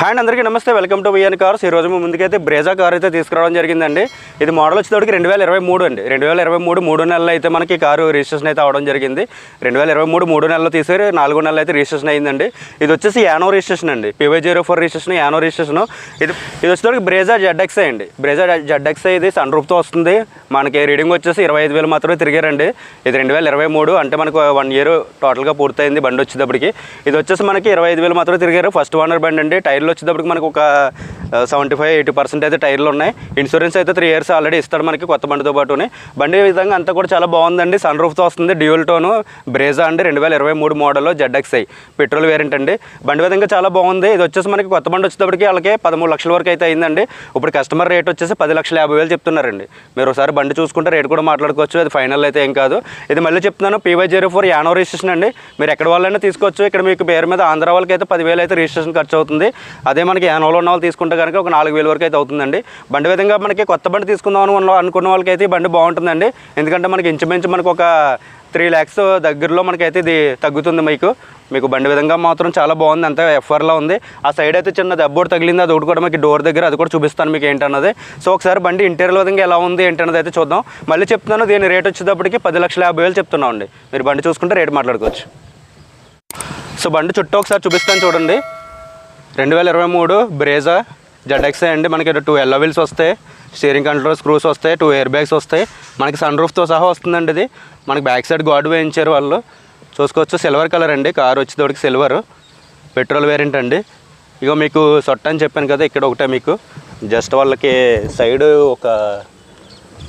Hi అందరికీ నమస్తే. Welcome to VN cars ఈ రోజు ముందుకైతే బ్రేజా కార్ అయితే తీసుకురావడం జరిగిందండి. ఇది మోడల్ వచ్చేటప్పటికి రెండు వేల ఇరవై మూడు అండి. రెండు వేల ఇరవై మూడు మూడు నెలలు అయితే మనకి కారు రిజిస్ట్రేషన్ అయితే అవడం జరిగింది. రెండు వేల ఇరవై మూడు మూడు నెలలు తీసారు నాలుగు నెలలు అయితే రిజిస్ట్రేషన్ అయిందండి. ఇది వచ్చేసి యానో రిజిస్ట్రేషన్ అండి. పివై జీరో ఫోర్ రిజిస్ట్రేషన్ యానో రిజిస్ట్రేషన్ ఇది ఇది వచ్చేటప్పటికి బ్రేజా జెడ్ఎక్స్ అండి. బ్రేజా జెడ్ఎక్స్ ఇది సన్ రూప్తో వస్తుంది. మనకి రీడింగ్ వచ్చేసి ఇరవై ఐదు వేలు మాత్రమే తిరిగారండి. ఇది రెండు వేల ఇరవై మూడు అంటే మనకు వన్ ఇయర్ టోటల్గా పూర్తయింది బండి వచ్చేటప్పటికి. ఇది వచ్చేసి మనకి ఇరవై ఐదు వేలు మాత్రమే తిరిగారు. ఫస్ట్ ఓనర్ బండి అండి. టైర్లు వచ్చేటప్పటికి మనకు ఒక సెవెంటీ ఫైవ్ ఎయిటీ పర్సెంట్ అయితే టైర్లు ఉన్నాయి. ఇన్సూరెన్స్ అయితే త్రీ ఇయర్స్ ఆల్రెడీ ఇస్తాడు మనకి కొత్త బండితో పాటుని. బండి విధంగా అంతా కూడా చాలా బాగుందండి. సన్ రూఫ్తో వస్తుంది డ్యూల్ టోను బ్రేజా అండి. రెండు వేల ఇరవై మూడు మోడల్ జెడ్ఎక్స్ఐ పెట్రోల్ వేరియంట్ అండి. బండి విధంగా చాలా బాగుంది. ఇది వచ్చేసి మనకి కొత్త బండి వచ్చేటప్పటికి వాళ్ళకి పదమూడు లక్షల వరకు అయితే అయిందండి. ఇప్పుడు కస్టమర్ రేట్ వచ్చేసి పది లక్షల యాభై వేలు చెప్తున్నారండి. మీరు ఒకసారి బండి చూసుకుంటే రేట్ కూడా మాట్లాడుకోవచ్చు. అది ఫైనల్ అయితే ఏం కాదు. ఇది మళ్ళీ చెప్తున్నాను పీవై జీరో ఫోర్ యానో రిజిస్ట్రేషన్ అండి. మీరు ఎక్కడ వాళ్ళైనా తీసుకోవచ్చు. ఇక్కడ మీకు పేరు మీద ఆంధ్ర వాళ్ళకి అయితే పదివేలు అయితే రిజిస్ట్రేషన్ ఖర్చు అవుతుంది అదే మనకి యానోలో ఉన్న వాళ్ళు తీసుకుంటే కనుక ఒక నాలుగు వేల వరకు అయితే అవుతుందండి. బండి విధంగా మనకి కొత్త బండి తీసుకుందాం అని అనుకున్న వాళ్ళకి అయితే ఈ బండి బాగుంటుందండి. ఎందుకంటే మనకి ఇంచుమించు మనకు ఒక త్రీ ల్యాక్స్ దగ్గరలో మనకైతే ఇది తగ్గుతుంది మీకు. మీకు బండి విధంగా మాత్రం చాలా బాగుంది. అంతా ఎఫ్ఆర్లో ఉంది. ఆ సైడ్ అయితే చిన్న దెబ్బోడు తగిలింది. అది ఒకటి కూడా మీకు డోర్ దగ్గర అది కూడా చూపిస్తాను మీకు ఏంటన్నది. సో ఒకసారి బండి ఇంటీరియర్ విధంగా ఎలా ఉంది ఏంటన్నది అయితే చూద్దాం. మళ్ళీ చెప్తున్నాను దీని రేట్ వచ్చేటప్పటికి పది లక్షల యాభై వేలు చెప్తున్నాం అండి మీరు బండి చూసుకుంటే రేట్ మాట్లాడుకోవచ్చు. సో బండి చుట్టూ ఒకసారి చూపిస్తాను చూడండి. రెండు వేల ఇరవై మూడు బ్రేజా జెడ్ఎక్సే అండి మనకి టూ ఎల్లో వీల్స్ వస్తాయి స్టీరింగ్ కంట్రోల్ స్క్రూస్ వస్తాయి టూ ఎయిర్ బ్యాగ్స్ వస్తాయి. మనకి సన్ రూఫ్తో సహా వస్తుందండి ఇది. మనకి బ్యాక్ సైడ్ గాడ్ వేయించారు వాళ్ళు. చూసుకోవచ్చు సిల్వర్ కలర్ అండి. కార్ వచ్చేటోడికి సిల్వర్ పెట్రోల్ వేరియంట్ అండి. ఇగో మీకు సొట్ట అని చెప్పాను కదా ఇక్కడ ఒకటే మీకు. జస్ట్ వాళ్ళకి సైడ్ ఒక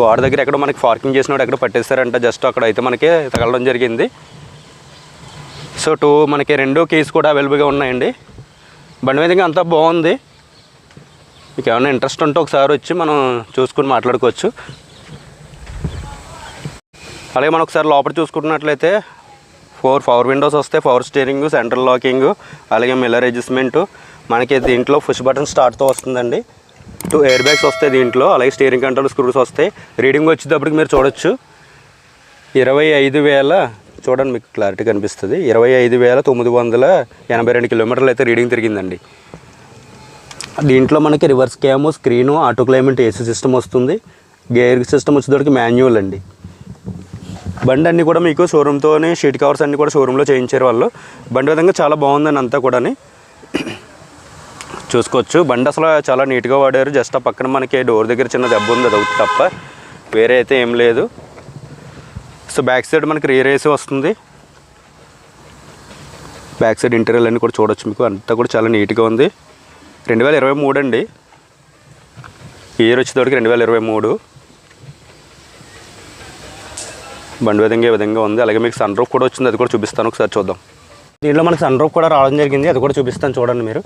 గోడ దగ్గర ఎక్కడో మనకి పార్కింగ్ చేసినప్పుడు ఎక్కడ పట్టేస్తారంట. జస్ట్ అక్కడ అయితే మనకి తగలడం జరిగింది. సో టూ మనకి రెండు కీస్ కూడా అవైలబుల్గా ఉన్నాయండి. బండి మీద ఇంకా అంతా బాగుంది. మీకు ఏమైనా ఇంట్రెస్ట్ ఉంటే ఒకసారి వచ్చి మనం చూసుకుని మాట్లాడుకోవచ్చు. అలాగే మనం ఒకసారి లోపల చూసుకుంటున్నట్లయితే ఫోర్ పవర్ విండోస్ వస్తాయి. పవర్ స్టీరింగ్ సెంట్రల్ లాకింగ్ అలాగే మిల్లర్ అడ్జస్ట్మెంట్. మనకి దీంట్లో పుష్ బటన్ స్టార్ట్తో వస్తుందండి. టూ ఎయిర్ బ్యాగ్స్ వస్తాయి దీంట్లో. అలాగే స్టీరింగ్ కంట్రోల్ స్క్రూస్ వస్తాయి. రీడింగ్ వచ్చేటప్పటికి మీరు చూడొచ్చు. ఇరవై ఐదు వేల చూడండి మీకు క్లారిటీ కనిపిస్తుంది. ఇరవై ఐదు వేల తొమ్మిది వందల ఎనభై రెండు కిలోమీటర్లు అయితే రీడింగ్ తిరిగిందండి. దీంట్లో మనకి reverse cam screen auto climate AC system వస్తుంది. గేర్ సిస్టమ్ వచ్చేటప్పటికి మాన్యువల్ అండి. బండి అన్నీ కూడా మీకు షోరూమ్తోనే షీట్ కవర్స్ అన్నీ కూడా షోరూంలో చేయించారు వాళ్ళు. బండి విధంగా చాలా బాగుందండి అంతా కూడాని. చూసుకోవచ్చు. బండి అసలు చాలా నీట్గా వాడారు. జస్ట్ ఆ పక్కన మనకి డోర్ దగ్గర చిన్న దెబ్బ ఉంది అది ఒకటి తప్ప. వేరే అయితే ఏం లేదు. సో బ్యాక్ సైడ్ మనకి రియర్ రేస్ వస్తుంది. బ్యాక్ సైడ్ ఇంటీరియర్ అన్నీ కూడా చూడొచ్చు మీకు. అంతా కూడా చాలా నీట్గా ఉంది. రెండు వేల ఇరవై మూడు అండి. ఇయర్ వచ్చేటప్పటికి రెండు వేల ఇరవై మూడు. బండి విధంగా ఈ విధంగా ఉంది. అలాగే మీకు సన్ రూఫ్ కూడా వచ్చింది. అది కూడా చూపిస్తాను. ఒకసారి చూద్దాం. దీనిలో మనకి సన్ రూఫ్ కూడా రావడం జరిగింది. అది కూడా చూపిస్తాను చూడండి మీరు.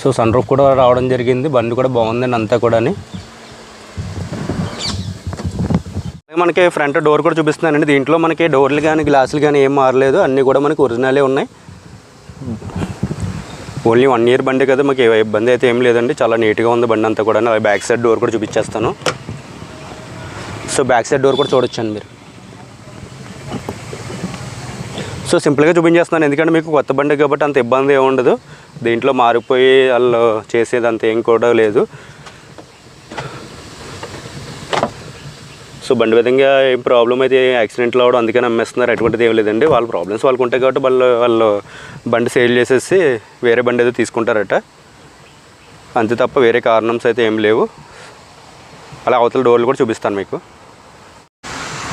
సో సన్ రూఫ్ కూడా రావడం జరిగింది. బండి కూడా బాగుందండి అంతా కూడాని అలాగే మనకి ఫ్రంట్ డోర్ కూడా చూపిస్తున్నానండి దీంట్లో మనకి డోర్లు కానీ గ్లాసులు కానీ ఏం మారలేదు. అన్నీ కూడా మనకి ఒరిజినలే ఉన్నాయి. ఓన్లీ వన్ ఇయర్ బండి కదా మాకు ఏ ఇబ్బంది అయితే ఏం లేదండి. చాలా నీట్గా ఉంది బండి అంతా కూడా బ్యాక్ సైడ్ డోర్ కూడా చూపించేస్తాను. సో బ్యాక్ సైడ్ డోర్ కూడా చూడొచ్చండి మీరు. సో సింపుల్గా చూపించేస్తున్నాను. ఎందుకంటే మీకు కొత్త బండి కాబట్టి అంత ఇబ్బంది ఏమి ఉండదు. దీంట్లో మారిపోయి వాళ్ళు చేసేది అంత ఏం కూడా లేదు. సో బండి విధంగా ఏం ప్రాబ్లం అయితే యాక్సిడెంట్లు అవడం అందుకని అమ్మేస్తున్నారు అటువంటిది ఏం లేదండి. వాళ్ళ ప్రాబ్లమ్స్ వాళ్ళకు ఉంటాయి కాబట్టి వాళ్ళు వాళ్ళు బండి సేల్ చేసేసి వేరే బండి ఏదో తీసుకుంటారట. అంతే తప్ప వేరే కారణమ్స్ అయితే ఏం లేవు. అలా అవతల డోర్లు కూడా చూపిస్తాను మీకు.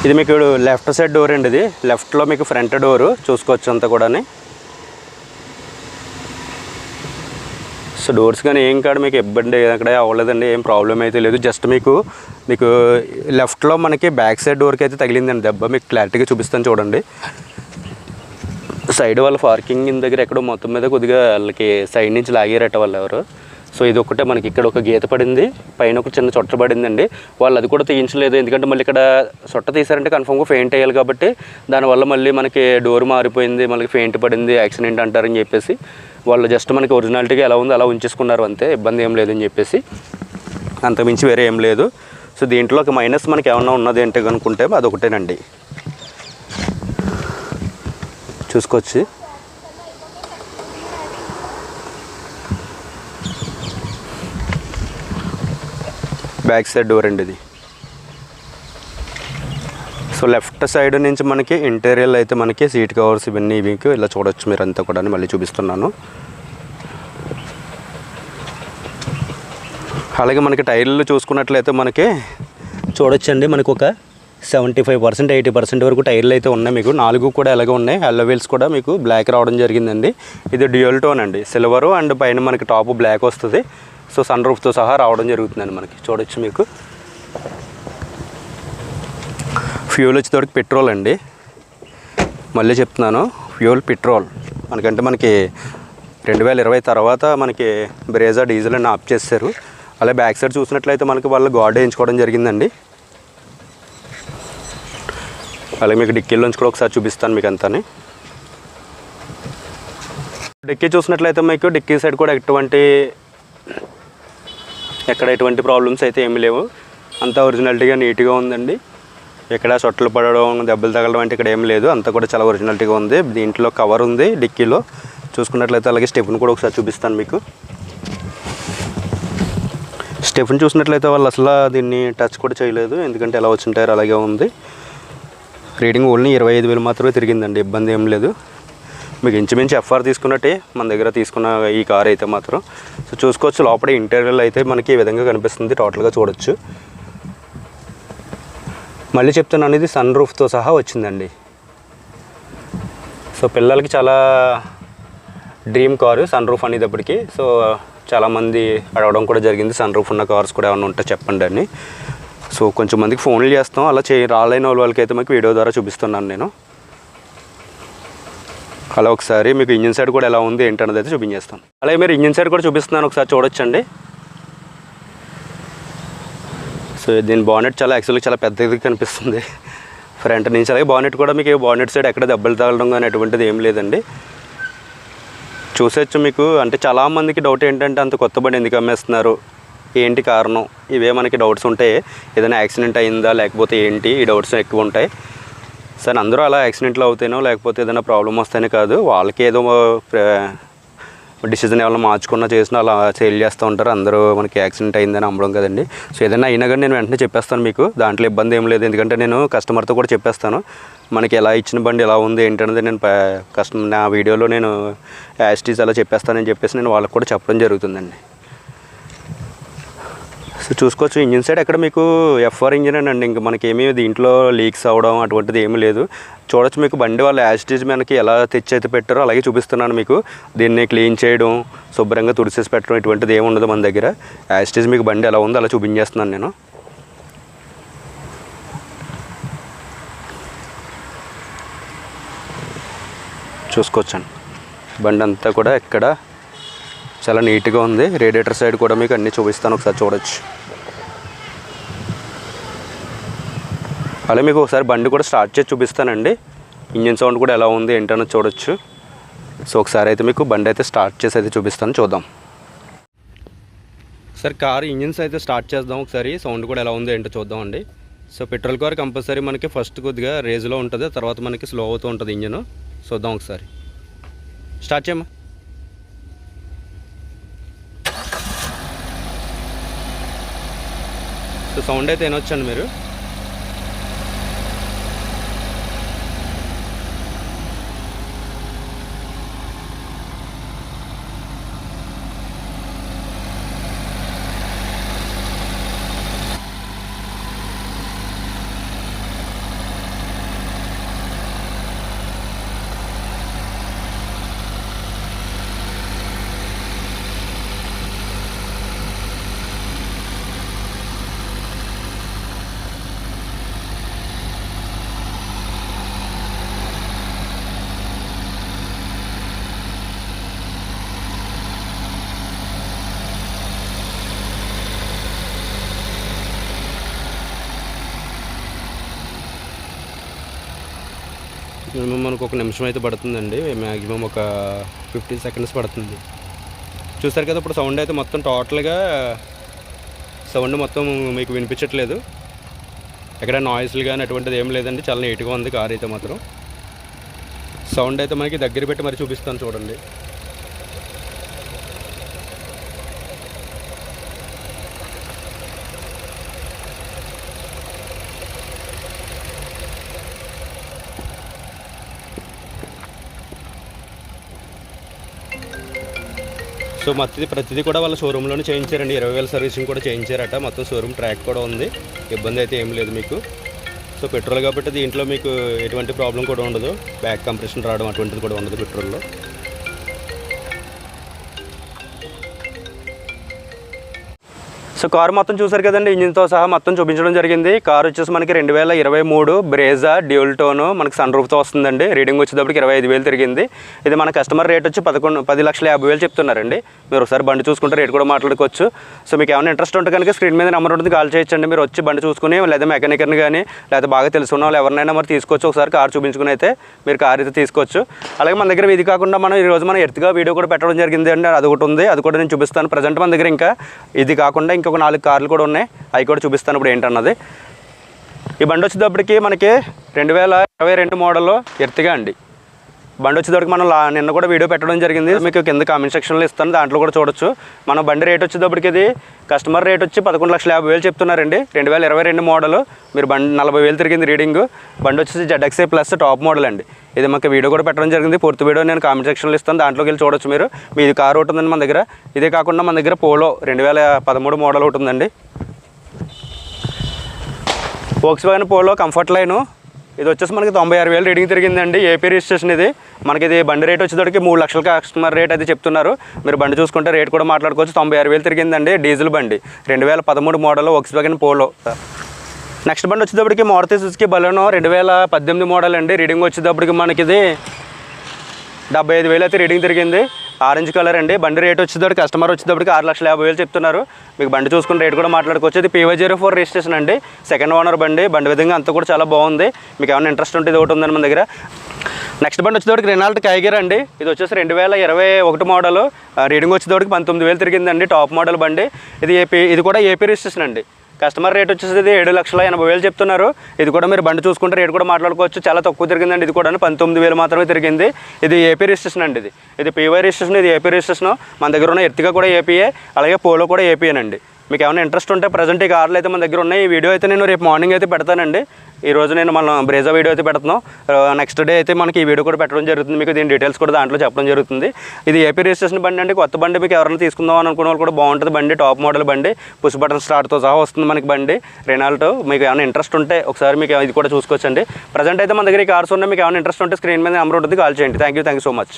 ఇది మీకు లెఫ్ట్ సైడ్ డోర్ అండి ఇది. లెఫ్ట్లో మీకు ఫ్రంట్ డోరు చూసుకోవచ్చు అంతా కూడా సో డోర్స్ కానీ ఏం కాదు మీకు ఇబ్బంది అక్కడ అవ్వలేదండి ఏం ప్రాబ్లం అయితే లేదు. జస్ట్ మీకు మీకు లెఫ్ట్లో మనకి బ్యాక్ సైడ్ డోర్కి అయితే తగిలిందండి దెబ్బ. మీకు క్లారిటీగా చూపిస్తాను చూడండి. సైడ్ వాళ్ళ పార్కింగ్ దగ్గర ఎక్కడో మొత్తం మీద కొద్దిగా వాళ్ళకి సైడ్ నుంచి లాగారట వాళ్ళు ఎవరు. సో ఇది ఒకటే మనకి ఇక్కడ ఒక గీత పడింది పైన ఒక చిన్న చొట్ట పడిందండి. వాళ్ళు అది కూడా తీయించలేదు ఎందుకంటే మళ్ళీ ఇక్కడ చొట్ట తీసారంటే కన్ఫామ్గా ఫెయింట్ అయ్యాలి కాబట్టి దానివల్ల మళ్ళీ మనకి డోర్ మారిపోయింది మళ్ళీ ఫెయింట్ పడింది యాక్సిడెంట్ అంటారని చెప్పేసి. వాళ్ళు జస్ట్ మనకి ఒరిజినాలిటీగా ఎలా ఉందో అలా ఉంచేసుకున్నారు అంతే ఇబ్బంది ఏం లేదని చెప్పేసి. అంతకుమించి వేరే ఏం లేదు. సో దీంట్లో ఒక మైనస్ మనకి ఏమన్నా ఉన్నది అంటే కనుక్కుంటే అది ఒకటేనండి. చూసుకోవచ్చు. బ్యాక్ సైడ్ డోర్ అండి ఇది. సో లెఫ్ట్ సైడ్ నుంచి మనకి ఇంటీరియర్ అయితే మనకి సీట్ కవర్స్ ఇవన్నీ మీకు ఇలా చూడొచ్చు మీరు అంతా కూడా మళ్ళీ చూపిస్తున్నాను. అలాగే మనకి టైర్లు చూసుకున్నట్లయితే మనకి చూడొచ్చండి మనకు ఒక seventy five percent eighty percent వరకు టైర్లు అయితే ఉన్నాయి మీకు. నాలుగు కూడా ఎలాగే ఉన్నాయి. అల్ల వీల్స్ కూడా మీకు బ్లాక్ రావడం జరిగిందండి. ఇది డ్యూయల్ టోన్ అండి. సిల్వర్ అండ్ పైన మనకి టాప్ బ్లాక్ వస్తుంది. సో సన్ రూఫ్తో సహా రావడం జరుగుతుందండి మనకి. చూడొచ్చు మీకు. ఫ్యూల్ వచ్చేటప్పటికి పెట్రోల్ అండి. మళ్ళీ చెప్తున్నాను ఫ్యూల్ పెట్రోల్. మనకంటే మనకి రెండు వేల ఇరవై తర్వాత మనకి బ్రేజా డీజిల్ అని ఆఫ్ చేశారు. అలా బ్యాక్ సైడ్ చూసినట్లయితే మనకి వాళ్ళు గాడ్ వేయించుకోవడం జరిగిందండి. అలాగే మీకు డిక్కీలోంచి కూడా ఒకసారి చూపిస్తాను మీకు అంతాని డిక్కీ చూసినట్లయితే మీకు డిక్కీ సైడ్ కూడా ఎటువంటి ఎక్కడ ఎటువంటి ప్రాబ్లమ్స్ అయితే ఏమీ లేవు. అంతా ఒరిజినాలిటీగా నీట్గా ఉందండి. ఇక్కడ సొట్టలు పడడం దెబ్బలు తగలడం అంటే ఇక్కడ ఏం లేదు. అంతా కూడా చాలా ఒరిజినాలిటీగా ఉంది. దీంట్లో కవర్ ఉంది డిక్కీలో. చూసుకున్నట్లయితే అలాగే స్టెప్ని కూడా ఒకసారి చూపిస్తాను మీకు. స్టెఫ్ని చూసినట్లయితే వాళ్ళు అసలు దీన్ని టచ్ కూడా చేయలేదు. ఎందుకంటే ఎలా వచ్చిన టైర్ అలాగే ఉంది. రీడింగ్ ఓన్లీ ఇరవై ఐదు వేలు మాత్రమే తిరిగిందండి. ఇబ్బంది ఏం లేదు. మీకు ఇంచుమించు ఎఫ్ఆర్ తీసుకున్నట్టే మన దగ్గర తీసుకున్న ఈ కార్ అయితే మాత్రం. సో చూసుకోవచ్చు లోపల ఇంటీరియర్ అయితే మనకి ఈ విధంగా కనిపిస్తుంది. టోటల్గా చూడొచ్చు. మళ్ళీ చెప్తున్నాను ఇది సన్ రూఫ్తో సహా వచ్చిందండి. సో పిల్లలకి చాలా డ్రీమ్ కారు సన్ రూఫ్ అనేటప్పటికి. సో చాలామంది అడగడం కూడా జరిగింది సన్ రూఫ్ ఉన్న కార్స్ కూడా ఏమైనా ఉంటే చెప్పండి అని. సో కొంచెం మందికి ఫోన్లు చేస్తాం అలా చే రాలేని వాళ్ళకి అయితే మాకు వీడియో ద్వారా చూపిస్తున్నాను నేను. అలా ఒకసారి మీకు ఇంజిన్ సైడ్ కూడా ఎలా ఉంది ఏంటన్నది అయితే చూపించేస్తాను అలాగే మీరు ఇంజిన్ సైడ్ కూడా చూపిస్తున్నాను ఒకసారి చూడొచ్చండి. సో దీని బానెట్ చాలా యాక్చువల్గా చాలా పెద్దది కనిపిస్తుంది. ఫ్రంట్ నుంచి అలాగే బానెట్ కూడా మీకు బానెట్ సైడ్ ఎక్కడ దెబ్బలు తగలడం కానీ అటువంటిది ఏం లేదండి. చూసేచ్చు మీకు. అంటే చాలామందికి డౌట్ ఏంటంటే అంత కొత్త బండి ఎందుకు అమ్మేస్తున్నారు? ఏంటి కారణం? ఇవే మనకి డౌట్స్ ఉంటాయి ఏదైనా యాక్సిడెంట్ అయిందా? లేకపోతే ఏంటి? ఈ డౌట్స్ ఎక్కువ ఉంటాయి. సరే అందరూ అలా యాక్సిడెంట్లు అవుతాయనో లేకపోతే ఏదైనా ప్రాబ్లం వస్తేనే కాదు వాళ్ళకి ఏదో డిసిజన్ ఏమైనా మార్చుకున్నా చేసినా అలా సేల్ చేస్తూ ఉంటారు. అందరూ మనకి యాక్సిడెంట్ అయిందని అమ్మడం కదండి. సో ఏదైనా అయినా కానీ నేను వెంటనే చెప్పేస్తాను మీకు. దాంట్లో ఇబ్బంది ఏం లేదు. ఎందుకంటే నేను కస్టమర్తో కూడా చెప్పేస్తాను. మనకి ఎలా ఇచ్చిన బండి ఎలా ఉంది ఏంటనేది నేను కస్టమర్ నా వీడియోలో నేను యాస్టీస్ అలా చెప్పేస్తానని చెప్పేసి నేను వాళ్ళకి కూడా చెప్పడం జరుగుతుందండి. సో చూసుకోవచ్చు. ఇంజిన్ సైడ్ ఎక్కడ మీకు ఎఫ్ఆర్ ఇంజిన్ అండి. ఇంకా మనకేమీ దీంట్లో లీక్స్ అవ్వడం అటువంటిది ఏమీ లేదు. చూడొచ్చు మీకు బండి వాళ్ళు యాస్టీజ్ మనకి ఎలా తెచ్చి అయితే పెట్టారో అలాగే చూపిస్తున్నాను మీకు. దీన్ని క్లీన్ చేయడం శుభ్రంగా తుడిసేసి పెట్టడం ఇటువంటిది ఏమి ఉండదు మన దగ్గర. యాస్టీజ్ మీకు బండి ఎలా ఉందో అలా చూపించేస్తున్నాను నేను. చూసుకోవచ్చండి. బండి అంతా కూడా ఎక్కడ చాలా నీట్గా ఉంది. రేడియేటర్ సైడ్ కూడా మీకు అన్నీ చూపిస్తాను. ఒకసారి చూడొచ్చు. అలా మీకు ఒకసారి బండి కూడా స్టార్ట్ చేసి చూపిస్తానండి. ఇంజిన్ సౌండ్ కూడా ఎలా ఉంది ఏంటనో చూడొచ్చు. సో ఒకసారి అయితే మీకు బండి అయితే స్టార్ట్ చేసి అయితే చూపిస్తాను. చూద్దాం. సార్ కార్ ఇంజిన్స్ అయితే స్టార్ట్ చేద్దాం ఒకసారి. సౌండ్ కూడా ఎలా ఉందో ఏంటో చూద్దాం అండి సో పెట్రోల్ కార్ కంపల్సరీ మనకి ఫస్ట్ కొద్దిగా రేజ్లో ఉంటుంది. తర్వాత మనకి స్లో అవుతూ ఉంటుంది ఇంజిన్. చూద్దాం ఒకసారి. స్టార్ట్ చేయమ్మా. సో సౌండ్ అయితే వినొచ్చండి మీరు. మినిమం మనకు ఒక నిమిషం అయితే పడుతుందండి. మ్యాక్సిమం ఒక ఫిఫ్టీ సెకండ్స్ పడుతుంది. చూసారు కదా ఇప్పుడు సౌండ్ అయితే మొత్తం టోటల్గా సౌండ్ మొత్తం మీకు వినిపించట్లేదు. ఎక్కడ నాయిస్లు కానీ అటువంటిది ఏం లేదండి. చాలా నీట్గా ఉంది కార్ అయితే మాత్రం. సౌండ్ అయితే మనకి దగ్గర పెట్టి మరి చూపిస్తాను చూడండి. సో మొత్తం ప్రతిదీ కూడా వాళ్ళ షోరూంలోనే చేయించారండి. ఇరవై వేల సర్వీసింగ్ కూడా చేయించారట. మొత్తం షోరూమ్ ట్రాక్ కూడా ఉంది. ఇబ్బంది అయితే ఏం లేదు మీకు. సో పెట్రోల్ కాబట్టి దీంట్లో మీకు ఎటువంటి ప్రాబ్లం కూడా ఉండదు. బ్యాక్ కంప్రెషన్ రావడం అటువంటిది కూడా ఉండదు పెట్రోల్లో. సో కారు మొత్తం చూసారు కదండి ఇంజిన్తో సహా మొత్తం చూపించడం జరిగింది. కారు వచ్చేసి మనకి రెండు వేల ఇరవై మూడు బ్రేజా డ్యూల్ టోను మనకి సన్ రూఫ్తో వస్తుందండి. రీడింగ్ వచ్చేటప్పటికి ఇరవై ఐదు వేలు తిరిగింది. ఇది మన కస్టమర్ రేట్ వచ్చి పదకొండు పది లక్షల యాభై వేలు చెప్తున్నారండి. మీరు ఒకసారి బండి చూసుకుంటే రేట్ కూడా మాట్లాడుకోవచ్చు. సో మీకు ఏమైనా ఇంట్రెస్ట్ ఉంటే కనుక స్క్రీన్ మీద నెంబర్ ఉంటుంది కాల్ చేయొచ్చండి. మీరు వచ్చి బండి చూసుకుని లేదా మెకానికర్ని కానీ లేదా బాగా తెలుసుకున్న వాళ్ళు ఎవరినైనా మరి తీసుకోవచ్చు. ఒకసారి కార్ చూపించుకుని అయితే మీరు కారు అయితే తీసుకోవచ్చు. అలాగే మన దగ్గర ఇది కాకుండా మనం ఈరోజు మనం ఎర్త్గా వీడియో కూడా పెట్టడం జరిగింది అండి అది ఒకటి ఉంది. అది కూడా నేను చూపిస్తాను. ప్రజెంట్ మన దగ్గర ఇంకా. ఇది కాకుండా ఇంకా ఇంకొక నాలుగు కార్లు కూడా ఉన్నాయి. అవి కూడా చూపిస్తాను ఇప్పుడు ఏంటన్నది. ఈ బండి వచ్చేటప్పటికి మనకి రెండు వేల ఇరవై రెండు మోడల్లో ఎర్తిగా అండి. బండి వచ్చేటప్పటికి మనం నిన్న కూడా వీడియో పెట్టడం జరిగింది. మీకు కింద కామెంట్ సెక్షన్లో ఇస్తాను. దాంట్లో కూడా చూడొచ్చు. మన బండి రేట్ వచ్చేటప్పటికి ఇది కస్టమర్ రేట్ వచ్చి పదకొండు లక్షల యాభై వేలు చెప్తున్నారండి. రెండు వేల ఇరవై రెండు మోడల్ మీరు బండి నలభై వేలు తిరిగింది రీడింగ్ బండి వచ్చేసి జెడ్ఎక్సే ప్లస్ టాప్ మోడల్ అండి. ఇది మాకు వీడియో కూడా పెట్టడం జరిగింది. పూర్తి వీడియో నేను కామెంట్ సెక్షన్లో ఇస్తాను. దాంట్లోకి వెళ్ళి చూడొచ్చు మీరు. మీది కార్ ఒకటి ఉందండి మన దగ్గర. ఇదే కాకుండా మన దగ్గర పోలో రెండు వేల పదమూడు మోడల్ ఒకటి ఉందండి. Volkswagen Polo comfort line ఇది వచ్చేసి మనకి తొంభై ఆరు వేలు రీడింగ్ తిరిగిందండి. ఏపీ రిజిస్ట్రేషన్ ఇది. మనకి ఇది బండి రేట్ వచ్చేటప్పటికి మూడు లక్షల కస్టమర్ రేట్ అయితే చెప్తున్నారు. మీరు బండి చూసుకుంటే రేట్ కూడా మాట్లాడుకోవచ్చు. తొంభై ఆరు వేలు తిరిగిందండి. డీజిల్ బండి. రెండు వేల పదమూడు model Volkswagen Polo. Next బండి వచ్చేటప్పటికి మారుతి సుజుకి బలోనో రెండు వేల పద్దెనిమిది మోడల్ అండి. రీడింగ్ వచ్చేటప్పటికి మనకి ఇది డెబ్బై ఐదు వేలు అయితే రీడింగ్ తిరిగింది. ఆరెంజ్ కలర్ అండి. బండి రేట్ వచ్చేటప్పటికి కస్టమర్ వచ్చేటప్పటికి ఆరు లక్షల యాభై వేలు చెప్తున్నారు. మీకు బండి చూసుకుని రేట్ కూడా మాట్లాడుకోవచ్చు. ఇది పీవై జీరో ఫోర్ రిజిస్ట్రేషన్ అండి. సెకండ్ ఓనర్ బండి. బండి విధంగా అంతా కూడా చాలా బాగుంది. మీకు ఏమైనా ఇంట్రెస్ట్ ఉంటే ఇది ఒకటి ఉందండి మన దగ్గర. నెక్స్ట్ బండి వచ్చేటప్పటికి రెనాల్ట్ కైగర్ అండి. ఇది వచ్చేసి రెండు వేల ఇరవై ఒకటి మోడల్ రీడింగ్ వచ్చేటప్పటికి పంతొమ్మిది వేలు తిరిగిందండి. టాప్ మోడల్ బండి. ఇది ఏపీ ఇది కూడా ఏపీ రిజిస్ట్రేషన్ అండి. కస్టమర్ రేట్ వచ్చేసి ఇది ఏడు లక్షల ఎనభై వేలు చెప్తున్నారు. ఇది కూడా మీరు బండి చూసుకుంటే రేట్ కూడా మాట్లాడుకోవచ్చు. చాలా తక్కువ తిరిగిందండి. ఇది కూడా పంతొమ్మిది వేలు మాత్రమే తిరిగింది. ఇది ఏపీ రిజిస్ట్రేషన్ అండి ఇది. ఇది పీవై రిజిస్ట్రేషన్ ఇది ఏపీ రిజిస్ట్రేషన్. మన దగ్గర ఉన్న ఎర్తిగా కూడా ఏపీఏ అలాగే పోలో కూడా ఏపీఏనండి మీకు ఏమైనా ఇంట్రెస్ట్ ఉంటే ప్రజెంట్ ఈ కార్లు అయితే మన దగ్గర ఉన్నాయి. ఈ వీడియో అయితే నేను రేపు మార్నింగ్ అయితే పెడతానండి. ఈ రోజు నేను మనం బ్రేజా వీడియో అయితే పెడుతున్నాం. నెక్స్ట్ డే అయితే మనకి ఈ వీడియో కూడా పెట్టడం జరుగుతుంది. మీకు దీని డీటెయిల్స్ కూడా దాంట్లో చెప్పడం జరుగుతుంది. ఇది ఏపీ రిజిస్ట్రేషన్ బండి అండి. కొత్త బండి మీకు ఎవరైనా తీసుకుందాం అని అనుకున్న వాళ్ళు కూడా బాగుంటుంది బండి. టాప్ మోడల్ బండి. పుష్ బటన్ స్టార్ట్తో సహా వస్తుంది మనకి బండి. రెనాల్టో మీకు ఏమైనా ఇంట్రెస్ట్ ఉంటే ఒకసారి మీకు ఇది కూడా చూసుకోవచ్చండి. ప్రజెంట్ అయితే మన దగ్గర ఈ కార్స్ ఉన్నాయి. మీకు ఏమైనా ఇంట్రెస్ట్ ఉంటే స్క్రీన్ మీద నెంబర్ ఉంటుంది. కాల్ చేయండి. Thank you thank you so much